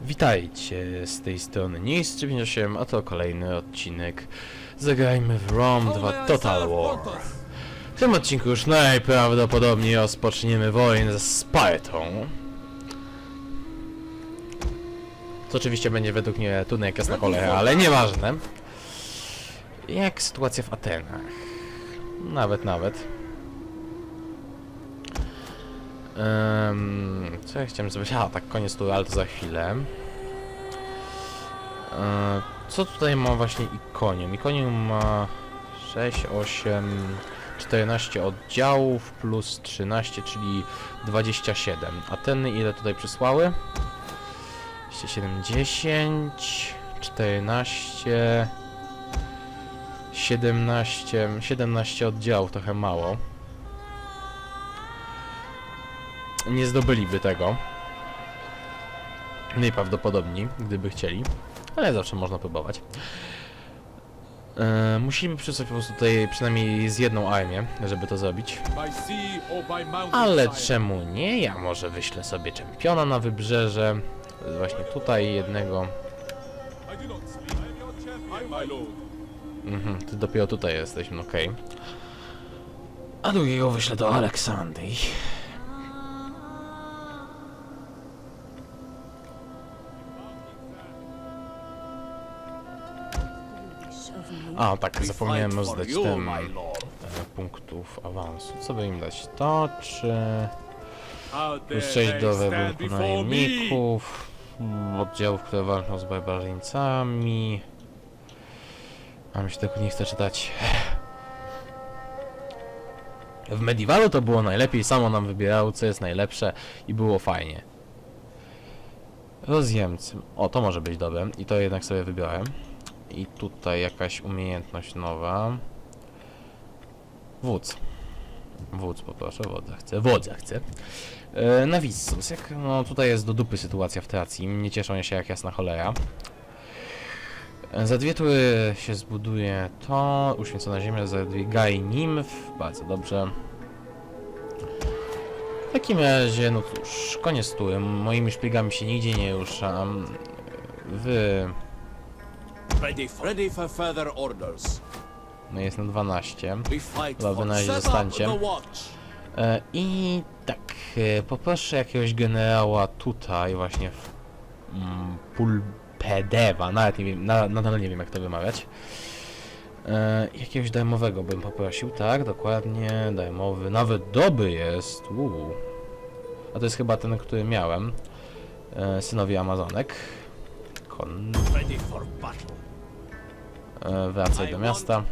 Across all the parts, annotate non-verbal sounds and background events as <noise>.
Witajcie z tej strony Nis98, a to kolejny odcinek Zagrajmy w Rom 2 Total War. W tym odcinku już najprawdopodobniej rozpoczniemy wojnę ze Spartą. Co oczywiście będzie według mnie trudne jak jasna cholera, ale nieważne. Jak sytuacja w Atenach? Nawet, nawet. Em, co ja chciałem zrobić? A, tak, koniec tu, ale to za chwilę. E, co tutaj ma właśnie Ikonium? Ikonium ma 6, 8, 14 oddziałów plus 13, czyli 27. Ateny ile tutaj przysłały? 27, 10, 14, 17, 17 oddziałów, trochę mało. Nie zdobyliby tego. Najprawdopodobniej, gdyby chcieli. Ale zawsze można próbować. E, musimy przysłać po prostu tutaj przynajmniej z jedną armię, żeby to zrobić. Ale czemu nie? Ja może wyślę sobie czempiona na wybrzeże. Właśnie tutaj jednego. Mhm, ty dopiero tutaj jesteś, no okej. A drugiego wyślę do Aleksandrii. A, tak, zapomniałem rozdać lord. e, punktów awansu. Co by im dać? To czy... Plus there 6 they do me. najemników, mm, oddziałów, które walczą z barbarzyńcami. A mi się tego nie chce czytać. W Medievalu to było najlepiej, samo nam wybierało co jest najlepsze i było fajnie. Rozjemcy. O, to może być dobre i to jednak sobie wybiorę. I tutaj jakaś umiejętność nowa. Wódz. Wódz poproszę, wodza chcę. Wodza chcę. E, jak no tutaj jest do dupy sytuacja w Tracji, nie cieszą się jak jasna cholera. E, Za dwie tury się zbuduje to, uświęcona ziemia, za dwie Gai Nimf, bardzo dobrze. W takim razie, no cóż, koniec tury, moimi szpiegami się nigdzie nie ruszam. Wy, Ready for, ready for further orders. no jest na 12. We fight Dobra, na razie zostańcie. E, I tak, e, poproszę jakiegoś generała tutaj właśnie w mm, Pulpedewa, nawet nie wiem, na, nadal nie wiem jak to wymawiać. E, jakiegoś dajmowego bym poprosił, tak, dokładnie, dajmowy, nawet doby jest, uuu. A to jest chyba ten, który miałem, e, synowie Amazonek. Kon, e, wracaj do miasta.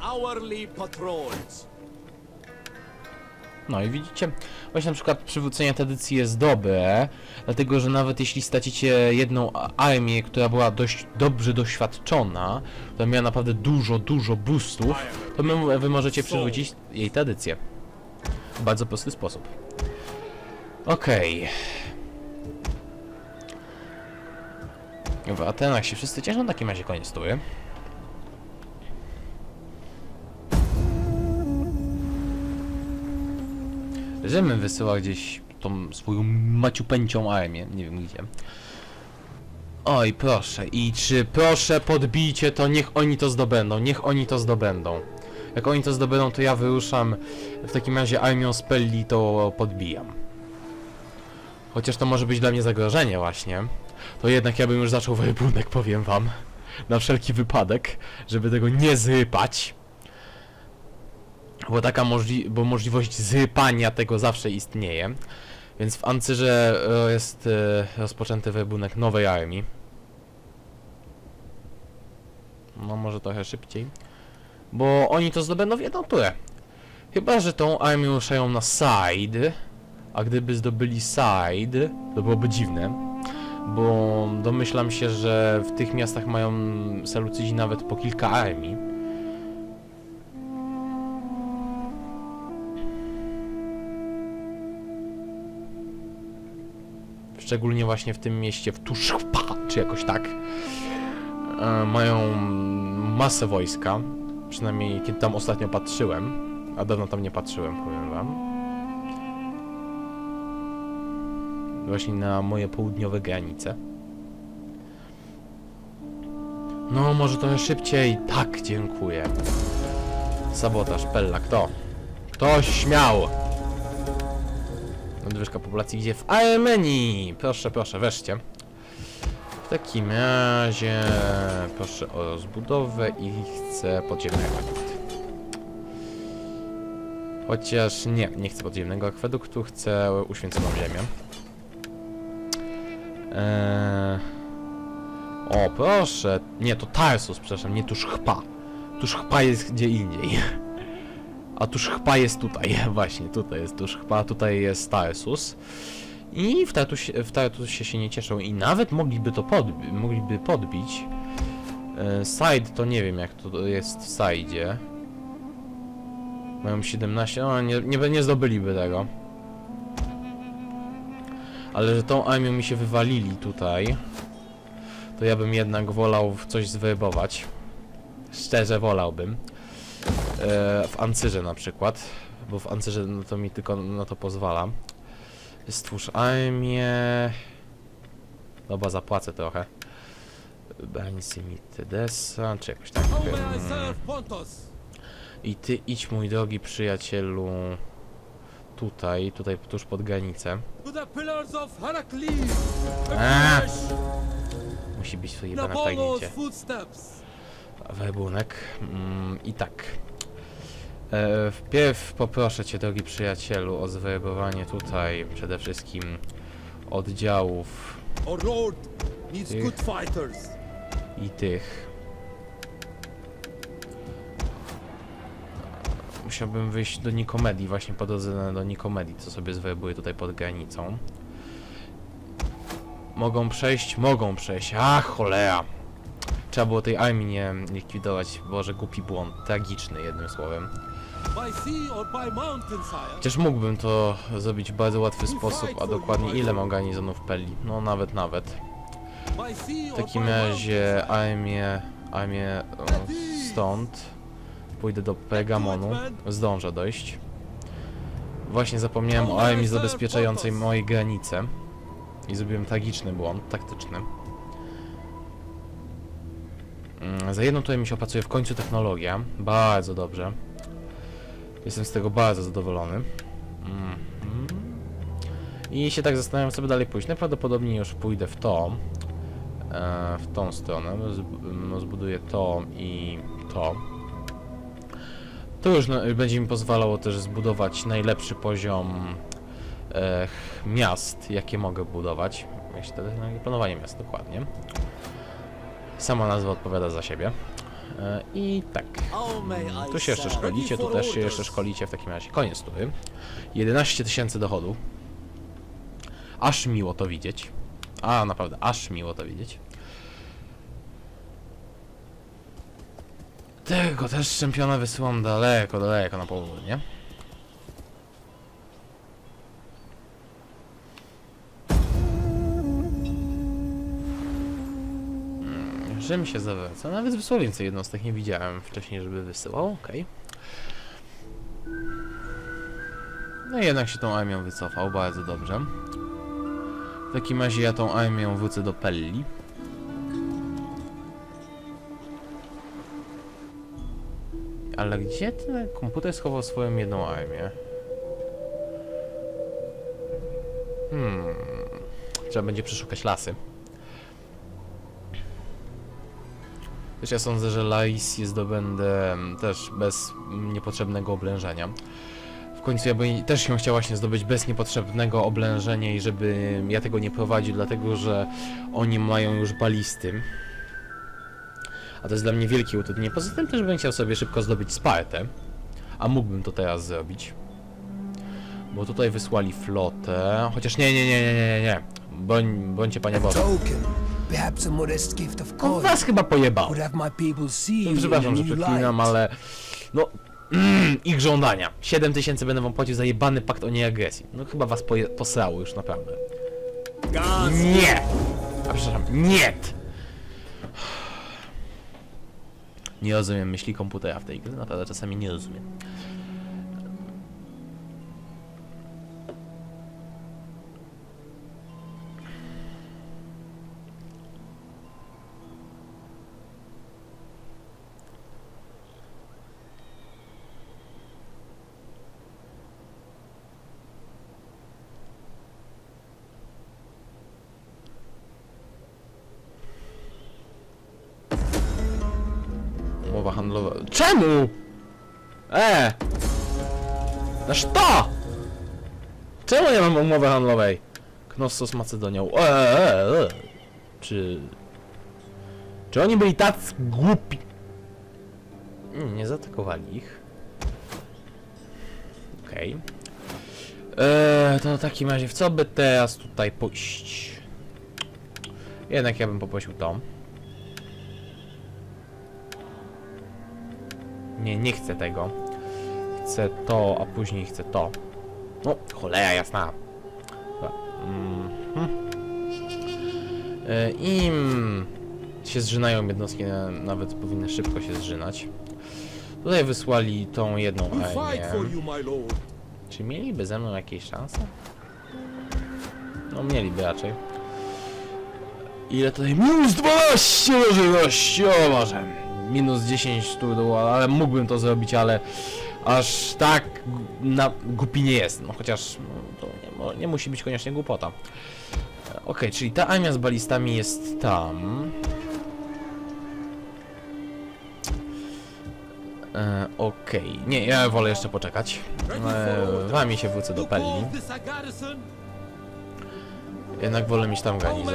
No i widzicie, właśnie na przykład przywrócenie tradycji jest dobre, dlatego że nawet jeśli stracicie jedną armię, która była dość dobrze doświadczona, która miała naprawdę dużo, dużo boostów, to my, wy możecie przywrócić jej tradycję. W bardzo prosty sposób. Okej. W Atenach się wszyscy cieszą, w takim razie koniec tury. Rzym wysyła gdzieś tą swoją maciupęcią armię, nie wiem gdzie. Oj, proszę, i czy proszę podbijcie to, niech oni to zdobędą, niech oni to zdobędą. Jak oni to zdobędą, to ja wyruszam w takim razie armią z Pelli to podbijam. Chociaż to może być dla mnie zagrożenie właśnie. To jednak ja bym już zaczął wybunek, powiem wam. Na wszelki wypadek, żeby tego nie zrypać. Bo taka możli bo możliwość zrypania tego zawsze istnieje. Więc w Ancyrze e, jest e, rozpoczęty wybunek nowej armii. No może trochę szybciej. Bo oni to zdobędą w jedną turę. Chyba, że tą armię ruszają na side. A gdyby zdobyli side, to byłoby dziwne. Bo domyślam się, że w tych miastach mają Salucydzi nawet po kilka armii. Szczególnie właśnie w tym mieście, w Tuszpa, czy jakoś tak. E, mają masę wojska. Przynajmniej kiedy tam ostatnio patrzyłem. A dawno tam nie patrzyłem, powiem Właśnie na moje południowe granice. No, może trochę szybciej. Tak, dziękuję. Sabotaż, Pella, kto? Ktoś śmiał! Nadwyżka populacji gdzie? W Armenii! Proszę, proszę, weszcie. W takim razie proszę o rozbudowę i chcę podziemny akwedukt. Chociaż nie, nie chcę podziemnego akweduktu, chcę uświęconą ziemię. Eee... O, proszę. Nie, to Tarsus, przepraszam, nie Tuszchpa. Tuszchpa jest gdzie indziej. <laughs> A Tuszchpa jest tutaj, <laughs> właśnie, tutaj jest Tuszchpa, tutaj jest Tarsus. I w Tartusie, w Tartusie się nie cieszą i nawet mogliby to podbi mogliby podbić. E, side to nie wiem jak to jest w side. Mają 17, no nie, nie, nie zdobyliby tego. Ale że tą armią mi się wywalili tutaj, to ja bym jednak wolał coś zwerbować. Szczerze wolałbym. E, w Ancyrze na przykład, bo w Ancyrze no to mi tylko na to pozwala. Stwórz armię. Dobra, zapłacę trochę. Bańcy mi Tedesa, czy jakoś tak. I ty idź, mój drogi przyjacielu, tutaj, tutaj tuż pod granicę. Musi być sobie na Napoleon's tajnicie. Werbunek. Mm, I tak. E, wpierw poproszę cię, drogi przyjacielu, o zwerbowanie tutaj przede wszystkim oddziałów fighters. i tych. Musiałbym wyjść do Nikomedii, właśnie po drodze do Nikomedii, co sobie zwerbuję tutaj pod granicą. Mogą przejść? Mogą przejść. A cholera! Trzeba było tej armii nie likwidować. Boże, głupi błąd. Tragiczny, jednym słowem. Chociaż mógłbym to zrobić w bardzo łatwy sposób, a dokładnie ile mam garnizonów Peli? No nawet, nawet. W takim razie armię, armię e, stąd pójdę do Pergamonu, zdążę dojść. Właśnie zapomniałem o armii zabezpieczającej moje granice i zrobiłem tragiczny błąd taktyczny. Mm, Za jedną tutaj mi się opracuje w końcu technologia, bardzo dobrze. Jestem z tego bardzo zadowolony. Mhm. I się tak zastanawiam, co by dalej pójść. Najprawdopodobniej już pójdę w to, e, w tą stronę. No, Zbuduję to i to. To już będzie mi pozwalało też zbudować najlepszy poziom e, miast, jakie mogę budować. To no, planowanie miast, dokładnie. Sama nazwa odpowiada za siebie. E, I tak. Tu się jeszcze szkolicie, tu też się jeszcze szkolicie, w takim razie koniec tury. 11 tysięcy dochodu. Aż miło to widzieć. A, naprawdę, aż miło to widzieć. Tego też czempiona wysyłam daleko, daleko na południe. Mm, Rzym się zawraca. Nawet wysłał więcej jednostek, nie widziałem wcześniej, żeby wysyłał. Okej. No i jednak się tą armią wycofał, bardzo dobrze. W takim razie ja tą armią wrócę do Pelli. Ale gdzie ten komputer schował swoją jedną armię? Hmm. Trzeba będzie przeszukać lasy. Też ja sądzę, że Laisję zdobędę mm, też bez niepotrzebnego oblężenia. W końcu ja bym też ją chciał właśnie zdobyć bez niepotrzebnego oblężenia i żeby ja tego nie prowadził, dlatego że oni mają już balisty. A to jest dla mnie wielkie utrudnienie. Poza tym też bym chciał sobie szybko zdobyć Spartę. A mógłbym to teraz zrobić. Bo tutaj wysłali flotę. Chociaż nie, nie, nie, nie, nie, nie, nie. Bądź, bądźcie panie Boże. Perhaps a modest gift of On coin was chyba pojebał. a Przepraszam, że przeklinam, ale... No... Mm, ich żądania. 7 tysięcy będę wam płacił za jebany pakt o nieagresji. No chyba was poje- posrało już naprawdę. Nie! A przepraszam, nie! Nie rozumiem myśli komputera w tej grze, naprawdę czasami nie rozumiem. Czemu? E! Na to! Czemu nie mam umowy handlowej? Knossos z Macedonią. Eee, e, e. Czy... Czy oni byli tacy głupi? Nie, nie zaatakowali ich. Okej. Eee, to w takim razie w co by teraz tutaj pójść? Jednak ja bym poprosił to. Nie, nie chcę tego. Chcę to, a później chcę to. No, cholera jasna. Mhm. E, Im się zżynają jednostki, na- nawet powinny szybko się zżynać. Tutaj wysłali tą jedną armię. Czy mieliby ze mną jakieś szanse? No mieliby raczej. Ile tutaj? Minus 12 możliwości, o Boże. Minus 10 tu było, ale mógłbym to zrobić, ale aż tak na, głupi nie jest. No chociaż no, to nie, nie musi być koniecznie głupota. E, Okej, czyli ta armia z balistami jest tam. E, Okej, nie, ja wolę jeszcze poczekać. E, wami się wrócę do Pelli. Jednak wolę mieć tam garnizon.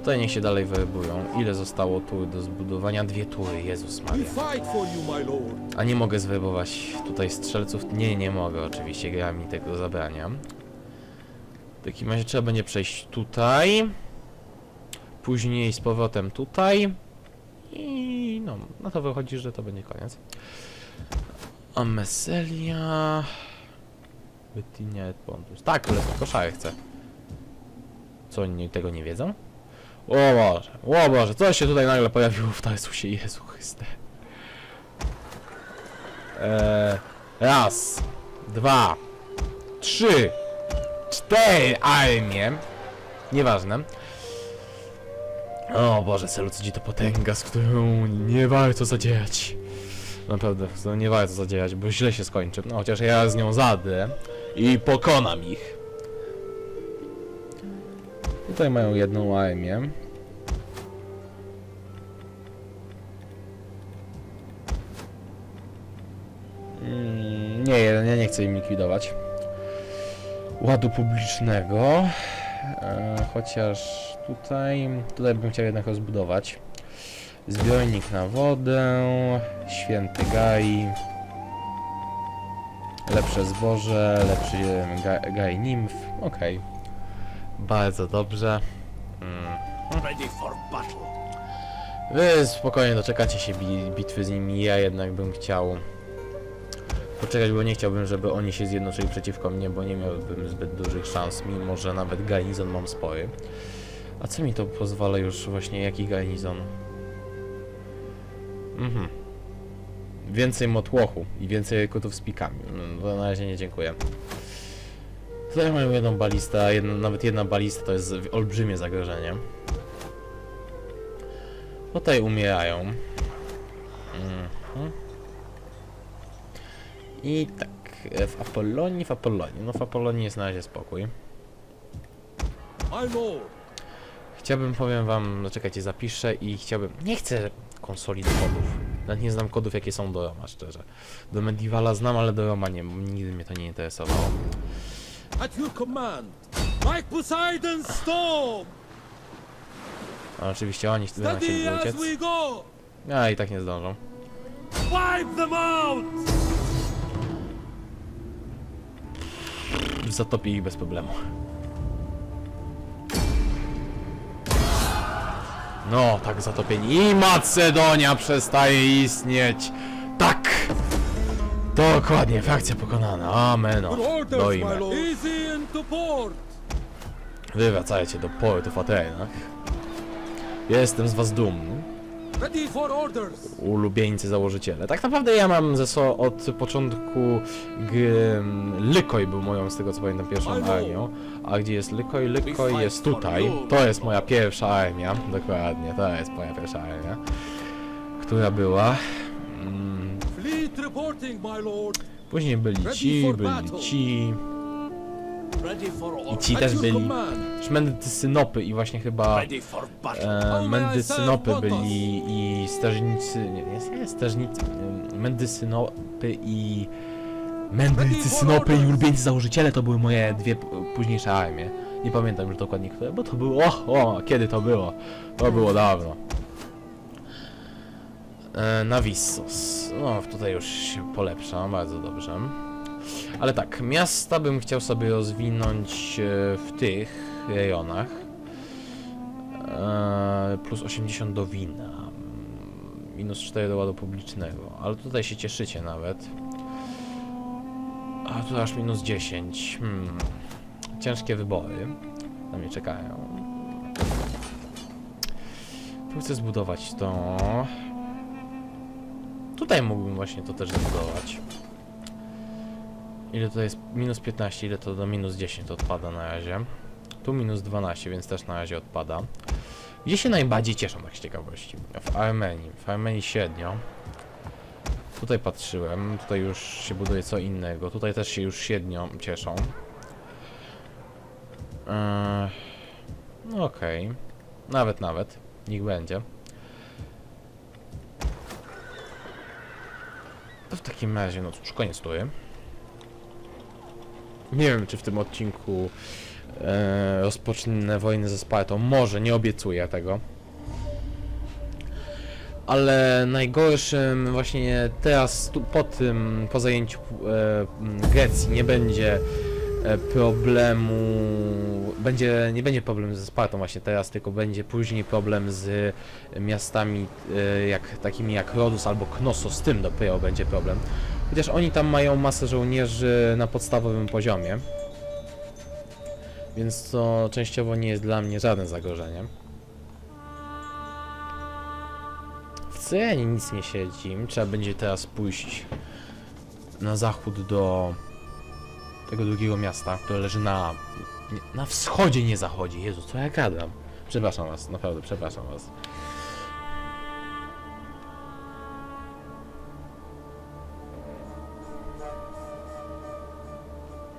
Tutaj niech się dalej wybują. Ile zostało tu do zbudowania? Dwie tury, Jezus Maria. A nie mogę zwerbować tutaj strzelców? Nie, nie mogę oczywiście, gra mi tego zabrania. W takim razie trzeba będzie przejść tutaj. Później z powrotem tutaj. I no, no to wychodzi, że to będzie koniec. A Messelia... Bytinia et Pontus. Tak, ale koszary chcę. Co, oni tego nie wiedzą? O Boże, o Boże, co się tutaj nagle pojawiło w Tarsusie? Jezu Chryste. Eee, raz, dwa, trzy, cztery armie. Nieważne. O Boże, Selucydzi to potęga, z którą nie warto zadzierać. Naprawdę, nie warto zadzierać, bo źle się skończy. No chociaż ja z nią zadę i pokonam ich. Tutaj mają jedną armię. Mm, Nie, ja nie chcę im likwidować. Ładu publicznego. E, chociaż tutaj, tutaj bym chciał jednak rozbudować. Zbiornik na wodę, święty gaj, lepsze zboże, lepszy em, ga, gaj nimf. Okej. Bardzo dobrze. Ready for battle. Wy spokojnie doczekacie się bi bitwy z nimi, ja jednak bym chciał poczekać, bo nie chciałbym, żeby oni się zjednoczyli przeciwko mnie, bo nie miałbym zbyt dużych szans, mimo że nawet garnizon mam spory. A co mi to pozwala już właśnie, jaki garnizon? Mhm. Więcej motłochu i więcej rekrutów z pikami. No, to na razie nie dziękuję. Tutaj mają jedną balistę, a jedna, nawet jedna balista to jest olbrzymie zagrożenie. Tutaj umierają. Mhm. I tak, e, w Apollonii, w Apollonii. No w Apollonii jest na razie spokój. Chciałbym, powiem wam, no czekajcie, zapiszę i chciałbym... Nie chcę konsoli do kodów. Nawet nie znam kodów, jakie są do Roma, szczerze. Do Medievala znam, ale do Roma nie, nigdy mnie to nie interesowało. At your command. Like Poseidon's storm. A oczywiście oni chcą Steady chcieli as uciec. we go. A i tak nie zdążą. Wipe them out. Zatopię ich bez problemu. No, tak zatopieni. I Macedonia przestaje istnieć. Dokładnie, frakcja pokonana. Amen. Easy into port. Wy wracajcie do portu w Atenach. Jestem z was dumny. Ready for orders. ulubieńcy założyciele. Tak naprawdę ja mam ze so od początku gry Lykoj był moją, z tego co pamiętam, pierwszą armią. A gdzie jest Lykoj? Lykoj jest tutaj. To jest moja pierwsza armia. Dokładnie, to jest moja pierwsza armia. Która była. Mm, Fleet reporting, my lord. Później byli ci, byli ci. I ci też byli. command. Szmendysynopy i właśnie chyba e, mendysynopy my son, byli i strażnicy, nie, nie, nie strażnicy, e, mendysynopy i mendysynopy i ulubieńcy założyciele to były moje dwie późniejsze armie. Nie pamiętam już dokładnie które, bo to było, o, o, kiedy to było? To było dawno. E, Navisos. No, tutaj już się polepsza, bardzo dobrze. Ale tak, miasta bym chciał sobie rozwinąć e, w tych rejonach. E, plus 80 do wina. Minus 4 do ładu publicznego. Ale tutaj się cieszycie nawet. A tu aż minus 10. Hmm. Ciężkie wybory. Na mnie czekają. Tu chcę zbudować to. Tutaj mógłbym właśnie to też zbudować. Ile to jest? Minus 15, ile to do minus 10 to odpada na razie. Tu minus 12, więc też na razie odpada. Gdzie się najbardziej cieszą tak z ciekawości? W Armenii. W Armenii średnio. Tutaj patrzyłem, tutaj już się buduje co innego. Tutaj też się już średnio cieszą. Eee, no okej. Nawet, nawet. Niech będzie. To w takim razie, no cóż, koniec tury. Nie wiem, czy w tym odcinku e, rozpocznę wojnę ze Spartą. Może, nie obiecuję tego. Ale najgorszym właśnie teraz, tu, po tym, po zajęciu e, Grecji nie będzie e, problemu, będzie, nie będzie problem ze Spartą właśnie teraz, tylko będzie później problem z miastami e, jak, takimi jak Rodus albo Knossos, z tym dopiero będzie problem. Chociaż oni tam mają masę żołnierzy na podstawowym poziomie. Więc to częściowo nie jest dla mnie żadne zagrożenie. W nic nie siedzi. Trzeba będzie teraz pójść na zachód do tego drugiego miasta, które leży na nie, na wschodzie, nie zachodzie. Jezu, co ja gadam? Przepraszam was, naprawdę, przepraszam was.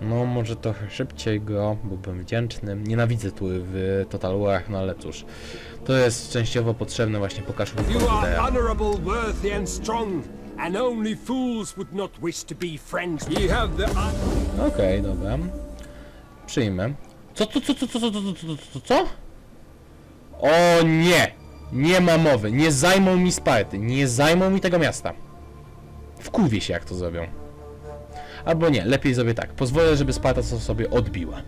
No, może trochę szybciej go, byłbym wdzięczny. Nienawidzę tu w Total Warach, no ale cóż. To jest częściowo potrzebne właśnie po kaszu You are honorable, worthy, and strong, and only fools would not wish to be friends Ye have the Okej, dobra. Przyjmę. Co, co, co, co, co, co, co, co, co, co, co? O nie! Nie ma mowy. Nie zajmą mi Sparty. Nie zajmą mi tego miasta. Wkurwię się, jak to zrobią. Albo nie, lepiej zrobię tak. Pozwolę, żeby Sparta to sobie odbiła.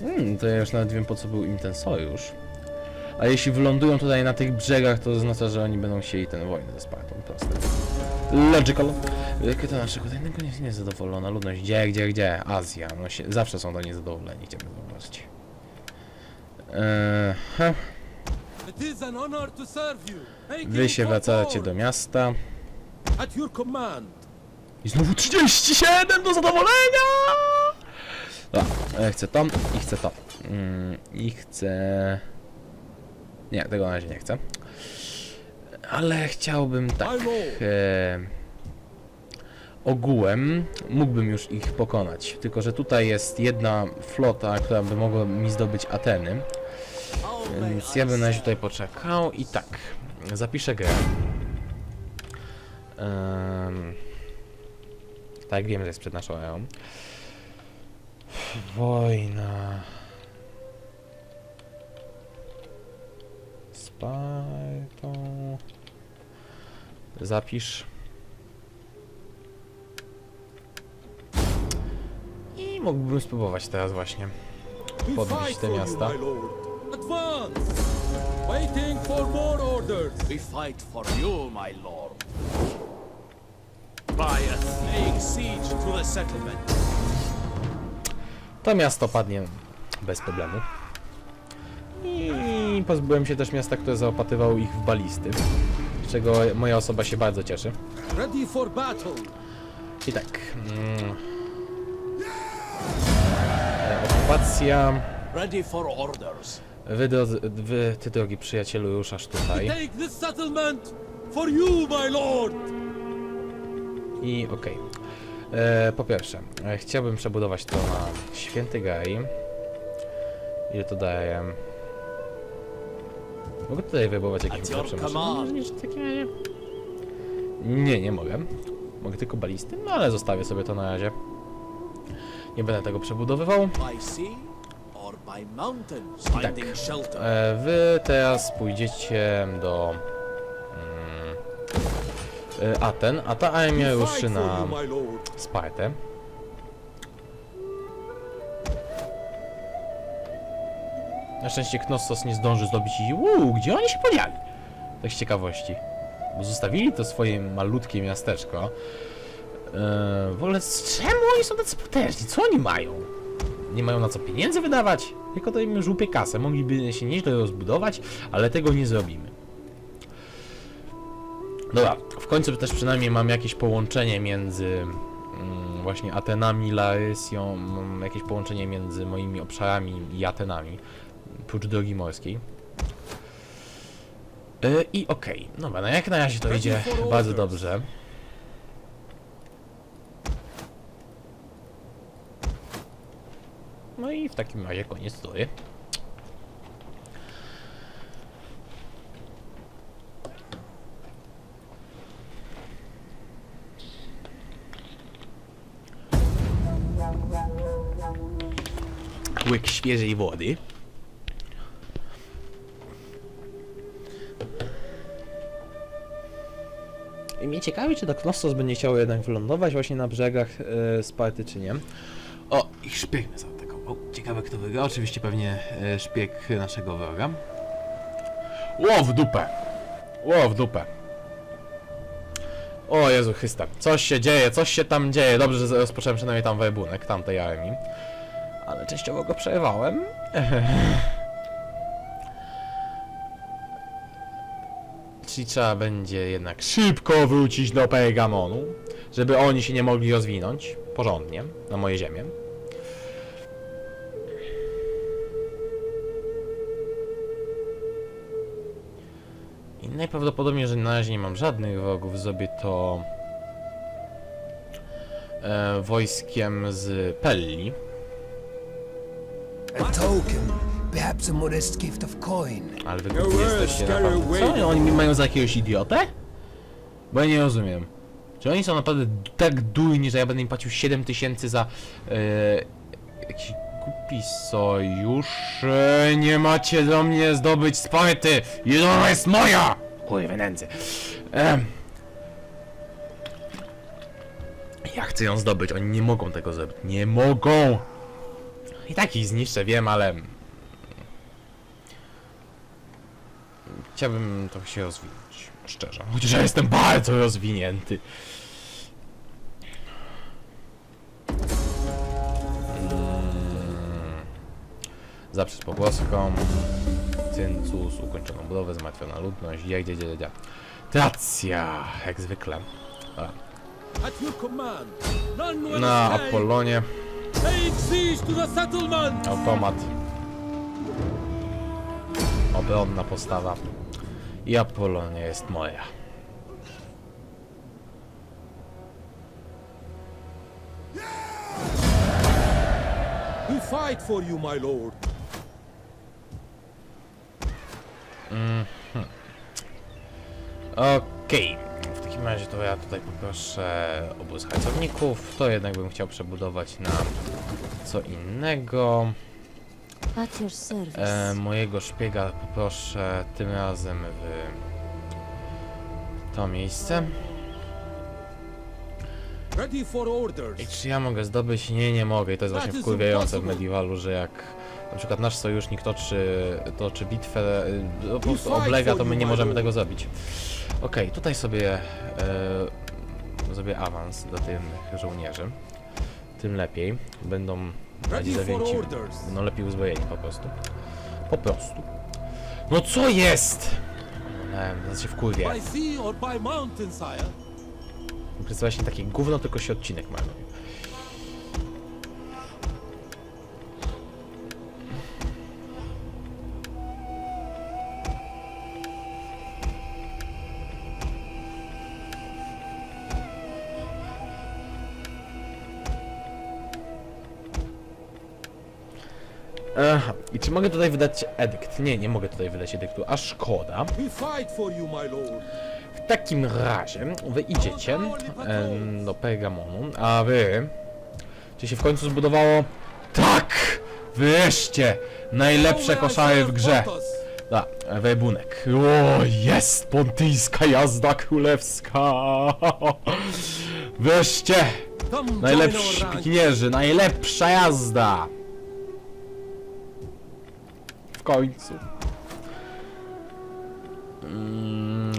Hmm, to ja już nawet wiem po co był im ten sojusz. A jeśli wylądują tutaj na tych brzegach, to oznacza, że oni będą chcieli tę wojnę ze Spartą. Proste. Logical. Jakie to naszego tajnego jest niezadowolona ludność. Gdzie, gdzie, gdzie? Azja. No się, zawsze są to niezadowoleni, chciałbym zauważyć. Eee, ha. It is an honor to serve you. Make Wy się wracacie do miasta. I znowu 37 do zadowolenia! Dobra, e, chcę to i chcę to. Mm, I chcę... Nie, tego na razie nie chcę. Ale chciałbym tak... E, ogółem mógłbym już ich pokonać. Tylko, że tutaj jest jedna flota, która by mogła mi zdobyć Ateny. Więc ja bym na razie tutaj poczekał i tak. Zapiszę grę. Tak, wiem, że jest przed naszą erą. Wojna. Spartą. Zapisz. I mógłbym spróbować teraz właśnie. Podbić te miasta. Waiting for more orders. We fight for you, my lord. By a laying siege to the settlement. To miasto padnie bez problemu. I pozbyłem się też miasta, które zaopatrywało ich w balisty. Z czego moja osoba się bardzo cieszy. Ready for battle. I tak. Mm, okupacja. Ready for orders. Wy, wy, ty drogi przyjacielu, ruszasz tutaj. Take this settlement for you, my lord. I okej. E, Po pierwsze, e, chciałbym przebudować to na Święty Gaj. Ile to daje? Mogę tutaj wybudować jakieś lepsze maszyny command. niż w takim razie? Nie, nie mogę. Mogę tylko balisty, no ale zostawię sobie to na razie. Nie będę tego przebudowywał. Tak. finding shelter. E, wy teraz pójdziecie do mm, e, Aten, a ta armia ruszy na. Spartę. Na szczęście Knossos nie zdąży zdobyć i uuu, gdzie oni się podzieli? Tak z ciekawości. Bo zostawili to swoje malutkie miasteczko. Eee, w ogóle z czemu oni są tacy potężni? Co oni mają? Nie mają na co pieniędzy wydawać? Tylko to im żłupie kasę. Mogliby się nieźle rozbudować, ale tego nie zrobimy. Dobra, w końcu też przynajmniej mam jakieś połączenie między mm, właśnie Atenami, Larysią, mam jakieś połączenie między moimi obszarami i Atenami, prócz drogi morskiej. Yy, I okej, dobra, no jak na razie to idzie bardzo dobrze. No i w takim razie koniec tury. łyk świeżej wody. Mnie ciekawi, czy to Knossos będzie chciał jednak wylądować właśnie na brzegach e, Sparty, czy nie. O, i szpieg mnie zaatakował. Ciekawe kto wygra. Oczywiście pewnie e, szpieg naszego wroga. Ło w dupę! Ło w dupę! O Jezu Chryste, coś się dzieje, coś się tam dzieje. Dobrze, że rozpocząłem przynajmniej tam webunek tamtej armii. Ale częściowo go przerwałem. <laughs> Czyli trzeba będzie jednak szybko wrócić do Pergamonu, żeby oni się nie mogli rozwinąć porządnie na moje ziemię. I najprawdopodobniej, że na razie nie mam żadnych wrogów, zrobię to e, wojskiem z Pelli. Perhaps a modest gift of coin. Ale wy No jesteście naprawdę. Co away. oni, oni mi mają za jakiegoś idiotę? Bo ja nie rozumiem. Czy oni są naprawdę tak durni, że ja będę im płacił 7 tysięcy za e, jakiś głupi sojusz? E, nie macie do mnie zdobyć Sparty! I ona jest moja! Kurwa nędzy. Em. Ja chcę ją zdobyć, oni nie mogą tego zrobić. Nie mogą! I tak ich zniszczę, wiem, ale Chciałbym trochę się rozwinąć, szczerze. Chociaż ja jestem bardzo rozwinięty. Mm. Zaprzeć pogłoskom. Cyncus, ukończoną budowę, zmartwiona ludność. Ja, gdzie, gdzie. Tracja, jak zwykle. Na. Apollonie, to automat. Obronna postawa. I Apollonia jest moja. We fight for you, my lord. Okej, w takim razie to ja tutaj poproszę obóz hajcowników. To jednak bym chciał przebudować na co innego. At your service. E, mojego szpiega poproszę tym razem w to miejsce. Ready for orders. I czy ja mogę zdobyć? Nie, nie mogę. I to jest właśnie wkurwiające w. Medievalu, że jak na przykład nasz sojusznik toczy, toczy bitwę, po prostu fight oblega, to my nie my możemy tego zrobić. Okej, tutaj sobie e, zrobię awans do tych żołnierzy. Tym lepiej. Będą zawięci, orders. będą lepiej uzbrojeni po prostu. Po prostu. No co jest? E, or by mountain, sire. To jest właśnie takie gówno, tylko się odcinek marnuje. Aha, i czy mogę tutaj wydać edykt? Nie, nie mogę tutaj wydać edyktu, a szkoda. W takim razie wy idziecie em, do Pergamonu, a wy... Czy się w końcu zbudowało? Tak! Wreszcie! Najlepsze koszary w grze! Da, webunek. O, jest! Pontyjska jazda królewska! Wreszcie! Najlepsi pikinierzy, najlepsza jazda! Końcu. Mm.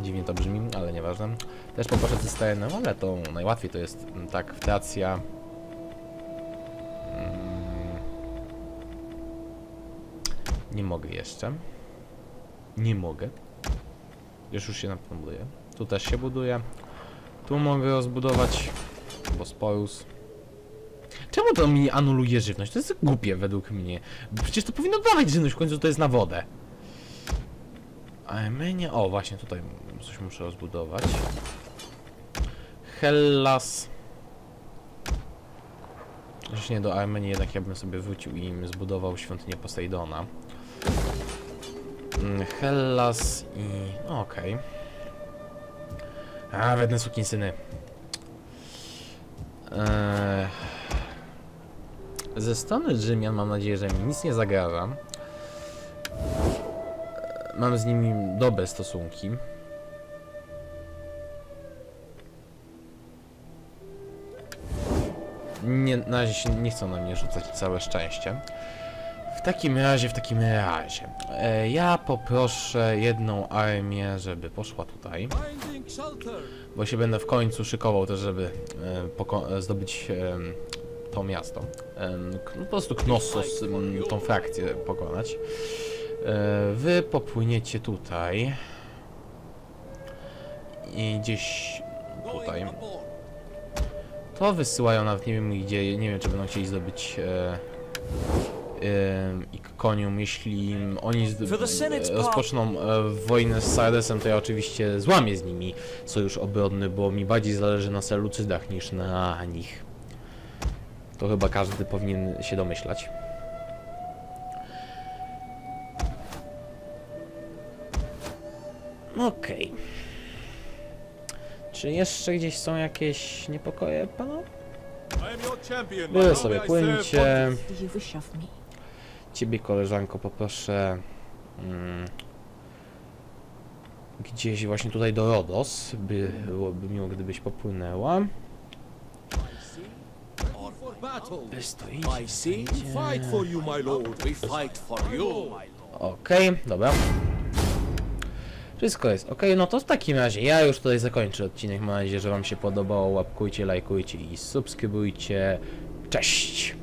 Dziwnie to brzmi, ale nieważne. Też poproszę cysternę, ale to najłatwiej to jest mm, tak, wtacja. Mm. Nie mogę jeszcze. Nie mogę. Już już się na pewno. Tu też się buduje. Tu mogę rozbudować Bosporus. Czemu to mi anuluje żywność? To jest głupie według mnie. Przecież to powinno dawać żywność, w końcu to jest na wodę. Armenia... O, właśnie tutaj coś muszę rozbudować. Hellas... Chociaż nie, do Armenii jednak ja bym sobie wrócił i im zbudował świątynię Posejdona. Mm, Hellas i... no, Okej. A, wedne sukinsyny. Eee... Ze strony Rzymian mam nadzieję, że mi nic nie zagraża. Mam z nimi dobre stosunki. Nie, na razie się nie chcą na mnie rzucać całe szczęście. W takim razie, w takim razie, e, ja poproszę jedną armię, żeby poszła tutaj. Bo się będę w końcu szykował też, żeby e, zdobyć e, to miasto. Po prostu Knossos, tą frakcję pokonać. E, wy popłyniecie tutaj. I gdzieś tutaj. To wysyłają nawet nie wiem gdzie, nie wiem czy będą chcieli zdobyć e, e, Ikonium, jeśli oni rozpoczną e, wojnę z Sardesem, to ja oczywiście złamię z nimi sojusz obronny, bo mi bardziej zależy na Selucydach niż na nich. To chyba każdy powinien się domyślać. Okej. Czy jeszcze gdzieś są jakieś niepokoje, panowie? Lord. sobie płyńcie. Ciebie, koleżanko, poproszę mm, gdzieś właśnie tutaj do Rodos. By, byłoby miło, gdybyś popłynęła. Battle. Sea, We fight for you, my lord. we fight for you. Okej, dobra. Wszystko jest ok, no to w takim razie ja już tutaj zakończę odcinek. Mam nadzieję, że Wam się podobało. Łapkujcie, lajkujcie i subskrybujcie. Cześć!